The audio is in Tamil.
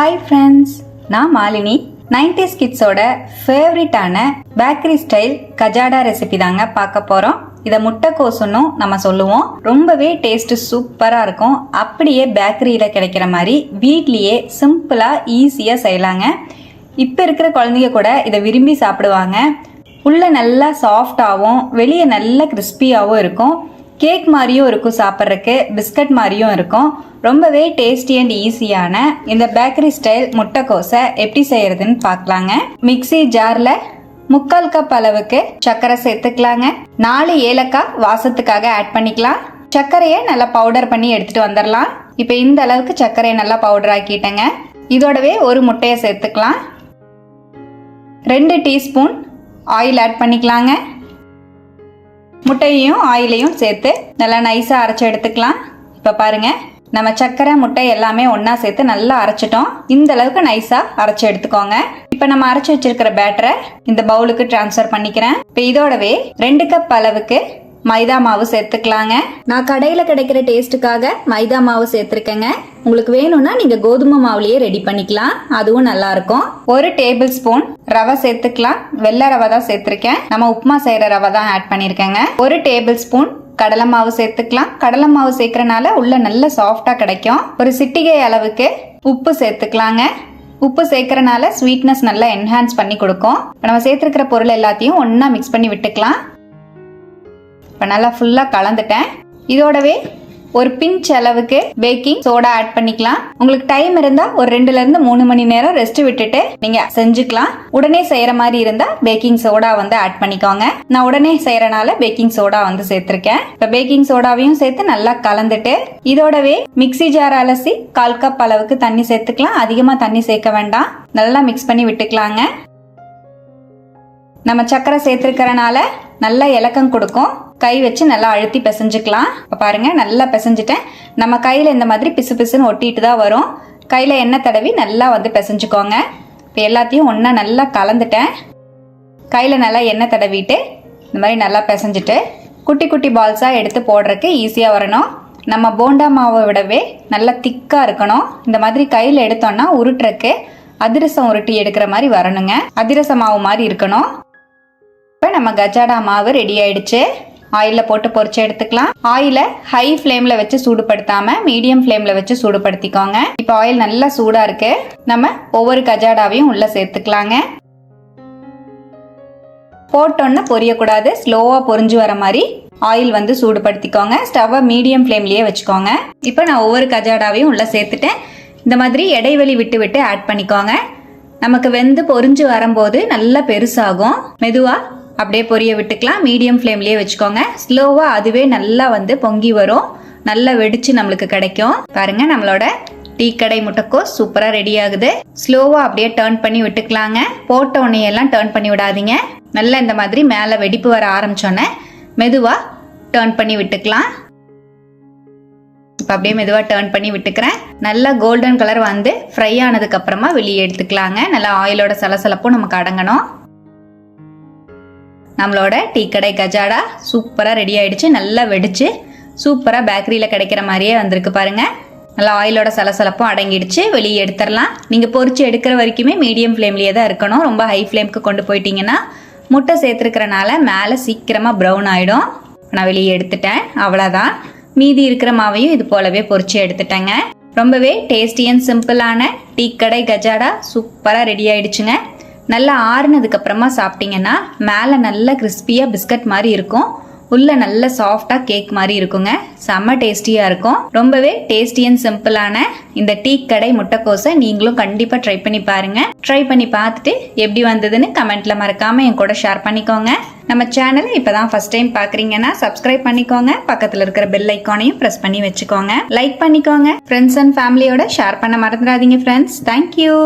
ஹாய் ஃப்ரெண்ட்ஸ் நான் மாலினி. 90s கிட்ஸோட ஃபேவரட்டான பேக்கரி ஸ்டைல் கஜாடா ரெசிபி தாங்க பார்க்க போகிறோம் இதை முட்டைக்கோசுன்னும் நம்ம சொல்லுவோம். ரொம்பவே டேஸ்ட் சூப்பராக இருக்கும். அப்படியே பேக்கரியில் கிடைக்கிற மாதிரி வீட்லேயே சிம்பிளாக ஈஸியாக செய்யலாங்க. இப்போ இருக்கிற குழந்தைங்க கூட இதை விரும்பி சாப்பிடுவாங்க. உள்ளே நல்லா சாஃப்டாகவும் வெளியே நல்லா கிறிஸ்பியாகவும் இருக்கும். கேக் மாதிரியும் இருக்கும் சாப்பிட்றதுக்கு பிஸ்கட் மாதிரியும் இருக்கும். ரொம்பவே டேஸ்டி அண்ட் ஈஸியான இந்த பேக்கரி ஸ்டைல் முட்டைக்கோசை எப்படி செய்யறதுன்னு பார்க்கலாங்க. மிக்ஸி ஜாரில் முக்கால் கப் அளவுக்கு சர்க்கரை சேர்த்துக்கலாங்க. நாலு ஏலக்காய் வாசத்துக்காக ஆட் பண்ணிக்கலாம். சர்க்கரையை நல்லா பவுடர் பண்ணி எடுத்துட்டு வந்துடலாம். இப்போ இந்த அளவுக்கு சர்க்கரையை நல்லா பவுடர் ஆக்கிட்டேங்க. இதோடவே ஒரு முட்டையை சேர்த்துக்கலாம். ரெண்டு டீஸ்பூன் ஆயில் ஆட் பண்ணிக்கலாங்க. முட்டையையும் ஆயிலையும் சேர்த்து நல்லா நைஸாக அரைச்சி எடுத்துக்கலாம். இப்போ பாருங்க நம்ம சர்க்கரை முட்டை எல்லாமே ஒன்றா சேர்த்து நல்லா அரைச்சிட்டோம். இந்த அளவுக்கு நைஸாக அரைச்சி எடுத்துக்கோங்க. இப்போ நம்ம அரைச்சி வச்சிருக்கிற பேட்டரை இந்த பவுலுக்கு ட்ரான்ஸ்ஃபர் பண்ணிக்கிறேன். இப்போ இதோடவே ரெண்டு கப் அளவுக்கு மைதா மாவு சேர்த்துக்கலாங்க. நான் கடையில் கிடைக்கிற டேஸ்ட்டுக்காக மைதா மாவு சேர்த்துருக்கேங்க. உங்களுக்கு வேணும்னா நீங்கள் கோதுமை மாவுலேயே ரெடி பண்ணிக்கலாம். அதுவும் நல்லா இருக்கும் ஒரு டேபிள் ஸ்பூன் ரவை சேர்த்துக்கலாம். வெள்ளை ரவை தான் சேர்த்துருக்கேன். நம்ம உப்புமா செய்கிற ரவை தான் ஆட் பண்ணியிருக்கேங்க ஒரு டேபிள் ஸ்பூன் கடலை மாவு சேர்த்துக்கலாம். கடலை மாவு சேர்க்கறனால உள்ள நல்ல சாஃப்டாக கிடைக்கும். ஒரு சிட்டிகை அளவுக்கு உப்பு சேர்த்துக்கலாங்க. உப்பு சேர்க்கறனால ஸ்வீட்னஸ் நல்லா என்ஹான்ஸ் பண்ணி கொடுக்கும். நம்ம சேர்த்துருக்கிற பொருள் எல்லாத்தையும் ஒன்றா மிக்ஸ் பண்ணி விட்டுக்கலாம். இப்போ நல்லா ஃபுல்லாக கலந்துட்டேன். இதோடவே ஒரு பிஞ்ச் அளவுக்கு பேக்கிங் சோடா ஆட் பண்ணிக்கலாம். உங்களுக்கு டைம் இருந்தா ஒரு ரெண்டுல இருந்து மூணு மணி நேரம் ரெஸ்ட் விட்டுட்டு நீங்க செஞ்சுக்கலாம். உடனே செய்யற மாதிரி இருந்தா பேக்கிங் சோடா வந்து ஆட் பண்ணிக்கோங்க. நான் உடனே செய்யறனால பேக்கிங் சோடா வந்து சேர்த்திருக்கேன். இப்ப பேக்கிங் சோடாவையும் சேர்த்து நல்லா கலந்துட்டு இதோடவே மிக்ஸி ஜார் அலசி கால் கப் அளவுக்கு தண்ணி சேர்த்துக்கலாம். அதிகமா தண்ணி சேர்க்க வேண்டாம். நல்லா மிக்ஸ் பண்ணி விட்டுக்கலாங்க. நம்ம சர்க்கரை சேர்த்துருக்கறனால நல்லா இலக்கம் கொடுக்கும். கை வச்சு நல்லா அழுத்தி பிசைஞ்சுக்கலாம். இப்போ பாருங்க நல்லா பிசைஞ்சிட்டேன். நம்ம கையில் இந்த மாதிரி பிசு பிசுன்னு ஒட்டிட்டு தான் வரும். கையில் எண்ணெய் தடவி நல்லா வந்து பிசைஞ்சுக்கோங்க. இப்போ எல்லாத்தையும் ஒன்றா நல்லா கலந்துட்டேன். கையில் நல்லா எண்ணெய் தடவிட்டு இந்த மாதிரி நல்லா பிசைஞ்சிட்டு குட்டி குட்டி பால்ஸாக எடுத்து போடுறதுக்கு ஈஸியாக வரணும். நம்ம போண்டா மாவை விடவே நல்லா திக்காக இருக்கணும். இந்த மாதிரி கையில் எடுத்தோம்னா உருட்டுறக்கு அதிரசம் உருட்டி எடுக்கிற மாதிரி வரணுங்க. அதிரச மாவு மாதிரி இருக்கணும். இப்போ நம்ம கஜாடா மாவு ரெடி ஆயிடுச்சு. ஆயிலில் போட்டு பொறிச்சு எடுத்துக்கலாம். ஆயிலை ஹை ஃப்ளேமில் வச்சு சூடுபடுத்தாமல் மீடியம் ஃப்ளேமில் வச்சு சூடுபடுத்திக்கோங்க. இப்போ ஆயில் நல்லா சூடாக இருக்கு. நம்ம ஒவ்வொரு கஜாடாவையும் உள்ளே சேர்த்துக்கலாங்க. போட்டோன்னா பொரியக்கூடாது. ஸ்லோவாக பொரிஞ்சு வர மாதிரி ஆயில் வந்து சூடுபடுத்திக்கோங்க. ஸ்டவ்வை மீடியம் ஃப்ளேம்லேயே வச்சுக்கோங்க. இப்போ நான் ஒவ்வொரு கஜாடாவையும் உள்ளே சேர்த்துட்டேன். இந்த மாதிரி இடைவெளி விட்டு விட்டு ஆட் பண்ணிக்கோங்க. நமக்கு வெந்து பொரிஞ்சு வரும்போது நல்லா பெருசாகும். மெதுவாக அப்படியே பொரிய விட்டுக்கலாம். மீடியம் ஃப்ளேம்லேயே வச்சுக்கோங்க. ஸ்லோவாக அதுவே நல்லா வந்து பொங்கி வரும். நல்லா வெடிச்சு நம்மளுக்கு கிடைக்கும். பாருங்க நம்மளோட டீ கடை முட்டைக்கோஸ் சூப்பராக ரெடி ஆகுது. ஸ்லோவாக அப்படியே டேர்ன் பண்ணி விட்டுக்கலாங்க. போட்ட உடனேயெல்லாம் டேர்ன் பண்ணி விடாதீங்க. நல்லா இந்த மாதிரி மேலே வெடிப்பு வர ஆரம்பிச்சோன்னே மெதுவாக டேர்ன் பண்ணி விட்டுக்கலாம். இப்போ அப்படியே மெதுவாக டேர்ன் பண்ணி விட்டுக்கிறேன். நல்லா கோல்டன் கலர் வந்து ஃப்ரை ஆனதுக்கப்புறமா வெளியே எடுத்துக்கலாங்க. நல்லா ஆயிலோட சலசலப்பும் நமக்கு அடங்கணும். நம்மளோட டீ கடை கஜாடா சூப்பராக ரெடி ஆகிடுச்சு நல்லா வெடிச்சு சூப்பராக பேக்கரியில் கிடைக்கிற மாதிரியே வந்திருக்கு பாருங்கள் நல்லா ஆயிலோட சலசலப்பும் அடங்கிடுச்சு வெளியே எடுத்துடலாம். நீங்கள் பொறிச்சு எடுக்கிற வரைக்குமே மீடியம் ஃப்ளேம்லேயே தான் இருக்கணும். ரொம்ப ஹை ஃப்ளேம்க்கு கொண்டு போயிட்டீங்கன்னா முட்டை சேர்த்துருக்கறனால மேலே சீக்கிரமாக ப்ரௌன் ஆகிடும் நான் வெளியே எடுத்துட்டேன் அவ்வளோதான் மீதி இருக்கிற மாவையும் இது போலவே பொரிச்சு எடுத்துட்டேங்க. ரொம்பவே டேஸ்டி அண்ட் சிம்பிளான டீ கடை கஜாடா சூப்பராக ரெடி ஆயிடுச்சுங்க. நல்லா ஆறுனதுக்கப்புறமா சாப்பிட்டிங்கன்னா சாப்பிட்டீங்கன்னா மேலே நல்ல கிறிஸ்பியாக பிஸ்கட் மாதிரி இருக்கும். உள்ள நல்ல சாஃப்டாக கேக் மாதிரி இருக்குங்க. செம்ம டேஸ்டியாக இருக்கும். ரொம்பவே டேஸ்டி அண்ட் சிம்பிளான இந்த டீ கடை முட்டைக்கோஸை நீங்களும் கண்டிப்பாக ட்ரை பண்ணி பாருங்கள் ட்ரை பண்ணி பார்த்துட்டு எப்படி வந்ததுன்னு கமெண்ட்டில் மறக்காமல் என் கூட ஷேர் பண்ணிக்கோங்க. நம்ம சேனலை இப்போ தான் ஃபர்ஸ்ட் டைம் பார்க்குறீங்கன்னா சப்ஸ்கிரைப் பண்ணிக்கோங்க. பக்கத்தில் இருக்கிற பெல் ஐக்கானையும் ப்ரெஸ் பண்ணி வச்சுக்கோங்க. லைக் பண்ணிக்கோங்க. ஃப்ரெண்ட்ஸ் அண்ட் ஃபேமிலியோட ஷேர் பண்ண மறந்துடாதீங்க ஃப்ரெண்ட்ஸ் தேங்க்யூ